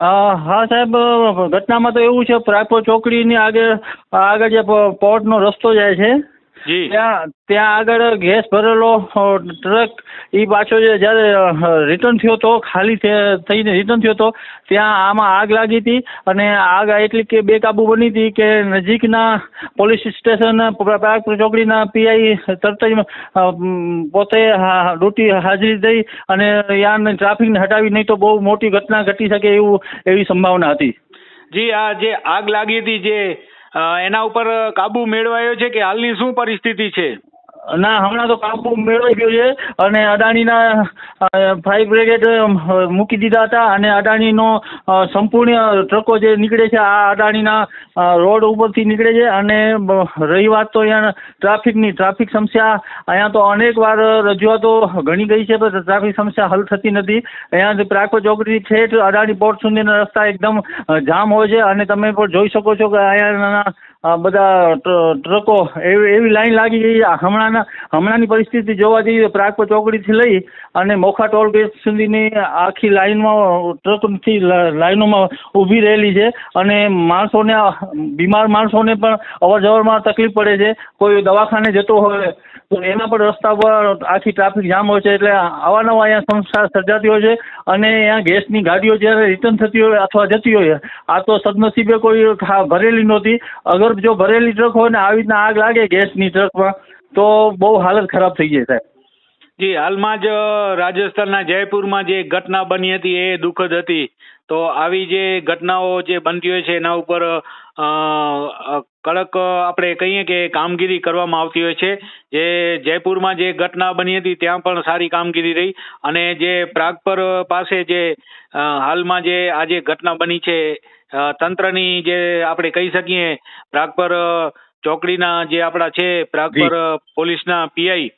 હા સાહેબ ઘટનામાં તો એવું છે પ્રાગપુર ચોકડીની આગળ આગળ જે પોર્ટનો રસ્તો જાય છે ત્યાં ત્યાં આગળ ગેસ ભરેલો ટ્રક એ પાછો જે જ્યારે રિટર્ન થયો તો ખાલી થઈને રિટર્ન થયો તો ત્યાં આમાં આગ લાગી હતી અને આગ એટલી કે બેકાબુ બની હતી કે નજીકના પોલીસ સ્ટેશન પ્રાગપુર ચોકડીના પીઆઈ તરત જ પોતે હા- ડ્યુટી હાજરી દઈ અને યાન ટ્રાફિકને હટાવી નહીં તો બહુ મોટી ઘટના ઘટી શકે એવું એવી સંભાવના હતી. જી આ જે આગ લાગી હતી જે એના ઉપર કાબુ મેળવાયો છે કે હાલની શું પરિસ્થિતિ છે? ના, હમણાં તો કાબુ મેળવી ગયો છે અને અદાણીના ફાયર બ્રિગેડ મૂકી દીધા હતા અને અદાણીનો સંપૂર્ણ ટ્રકો જે નીકળે છે, આ અદાણીના રોડ ઉપરથી નીકળે છે અને રહી વાત તો અહીંયા ટ્રાફિકની, ટ્રાફિક સમસ્યા, અહીંયા તો અનેક વાર રજૂઆતો ઘણી ગઈ છે, પણ ટ્રાફિક સમસ્યા હલ થતી નથી. અહીંયા પ્રાકો ચોકડી ઠેઠ અદાણી પોર્ટ સુધીના રસ્તા એકદમ જામ હોય છે અને તમે પણ જોઈ શકો છો કે અહીંયા આ બધા ટ્રકો એવી એવી લાઈન લાગી ગઈ હમણાંના, હમણાંની પરિસ્થિતિ જોવા જઈએ પ્રાગપર ચોકડીથી લઈ અને મોખા ટોલ ગેટ સુધીની આખી લાઈનમાં, ટ્રકથી લાઈનોમાં ઊભી રહેલી છે. અને માણસોને બીમાર માણસોને પણ અવર જવરમાં તકલીફ પડે છે. કોઈ દવાખાને જતો હોય, તો એના પણ રસ્તા પર આખી ટ્રાફિક જામ હોય છે. એટલે અવારનવાર અહીંયા સંસ્થા સર્જાતી હોય છે અને અહીંયા ગેસની ગાડીઓ જ્યારે રિટર્ન થતી હોય અથવા જતી હોય, આ તો સદનસીબે કોઈ ભરેલી નહોતી. અગર જો ભરેલી ટ્રક હોય ને આવી રીતના આગ લાગે ગેસની ટ્રકમાં તો બહુ હાલત ખરાબ થઈ જાય સાહેબ. જી, હાલમાં જ રાજસ્થાનના જયપુરમાં જે ઘટના બની હતી એ દુઃખદ હતી. તો આવી જે ઘટનાઓ જે બનતી હોય છે, એના ઉપર કડક આપણે કહીએ કે કામગીરી કરવામાં આવતી હોય છે. જે જયપુરમાં જે ઘટના બની હતી ત્યાં પણ સારી કામગીરી રહી. અને જે પ્રાગપર પાસે જે હાલમાં જે આજે ઘટના બની છે તંત્રની જે આપણે કહી શકીએ પ્રાગપર ચોકડીના જે આપણા છે પ્રાગપર પોલીસના પીઆઈ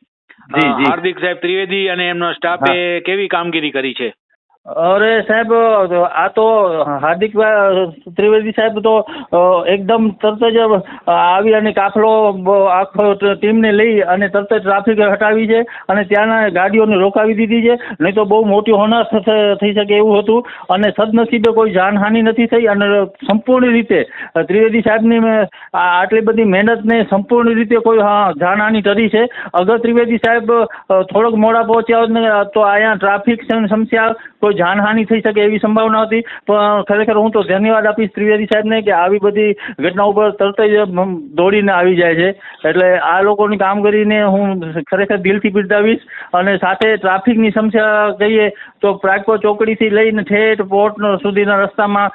જી, જી. હાર્દિક સાહેબ ત્રિવેદી અને એમનો સ્ટાફે કેવી કામગીરી કરી છે? અરે સાહેબ, આ તો હાર્દિક ત્રિવેદી સાહેબ તો એકદમ તરત જ આવી અને કાફલો આખો ટીમને લઈ અને તરત જ ટ્રાફિક હટાવી છે અને ત્યાંના ગાડીઓને રોકાવી દીધી છે. નહીં તો બહુ મોટી હોનારત થઈ શકે એવું હતું અને સદનસીબે કોઈ જાનહાનિ નથી થઈ અને સંપૂર્ણ રીતે ત્રિવેદી સાહેબની આટલી બધી મહેનતને સંપૂર્ણ રીતે કોઈ, હા, જાનહાનિ કરી છે. અગર ત્રિવેદી સાહેબ થોડોક મોડા પહોંચ્યા હોત ને, તો અહીંયા ટ્રાફિક સમસ્યા કોઈ જાનહાનિ થઈ શકે એવી સંભાવના હતી. પણ ખરેખર હું તો ધન્યવાદ આપીશ ત્રિવેદી સાહેબને કે આવી બધી ઘટના ઉપર તરત જ દોડીને આવી જાય છે. એટલે આ લોકોની કામગીરીને હું ખરેખર દિલથી બિરદાવીશ અને સાથે ટ્રાફિકની સમસ્યા કહીએ તો પ્રાગપો ચોકડીથી લઈને ઠેઠ પોર્ટ સુધીના રસ્તામાં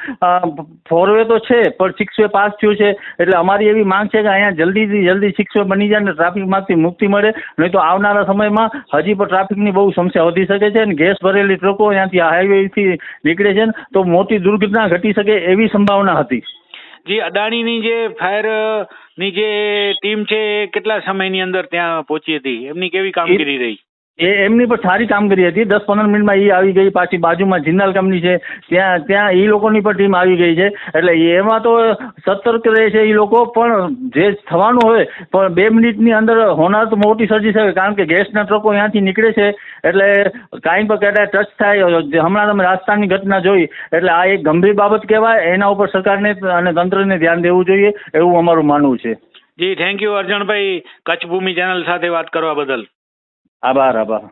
ફોરવે તો છે, પણ સિક્સ પાસ થયું છે. એટલે અમારી એવી માંગ છે કે અહીંયા જલ્દીથી જલ્દી સિક્સ બની જાય ને ટ્રાફિકમાંથી મુક્તિ મળે. નહીં તો આવનારા સમયમાં હજી પણ ટ્રાફિકની બહુ સમસ્યા વધી શકે છે અને ગેસ ભરેલી ટ્રકો અહીંયાથી હાઈવેથી નીકળે છે ને તો મોટી દુર્ઘટના ઘટી શકે એવી સંભાવના હતી. જી અદાણીની જે ફાયરની જે ટીમ છે એ કેટલા સમયની અંદર ત્યાં પહોંચી હતી? એમની કેવી કામગીરી રહી? એ એમની પણ સારી કામગીરી હતી. દસ પંદર મિનિટમાં એ આવી ગઈ પાછી બાજુમાં જિંદાલ કંપની છે. ત્યાં ત્યાં એ લોકોની પણ ટીમ આવી ગઈ છે. એટલે એમાં તો સતર્ક રહે છે એ લોકો, પણ જે થવાનું હોય, પણ બે મિનિટની અંદર હોનાર તો મોટી સર્જી શકે, કારણ કે ગેસના ટ્રકો અહીંયાથી નીકળે છે. એટલે કાંઈ પણ કદાચ ટચ થાય હમણાં તમે રાજસ્થાનની ઘટના જોઈ, એટલે આ એક ગંભીર બાબત કહેવાય. એના ઉપર સરકારને અને તંત્રને ધ્યાન દેવું જોઈએ, એવું અમારું માનવું છે. જી thank you Arjanbhai. Kutch Bhoomi channel સાથે વાત કરવા બદલ. આભાર આભાર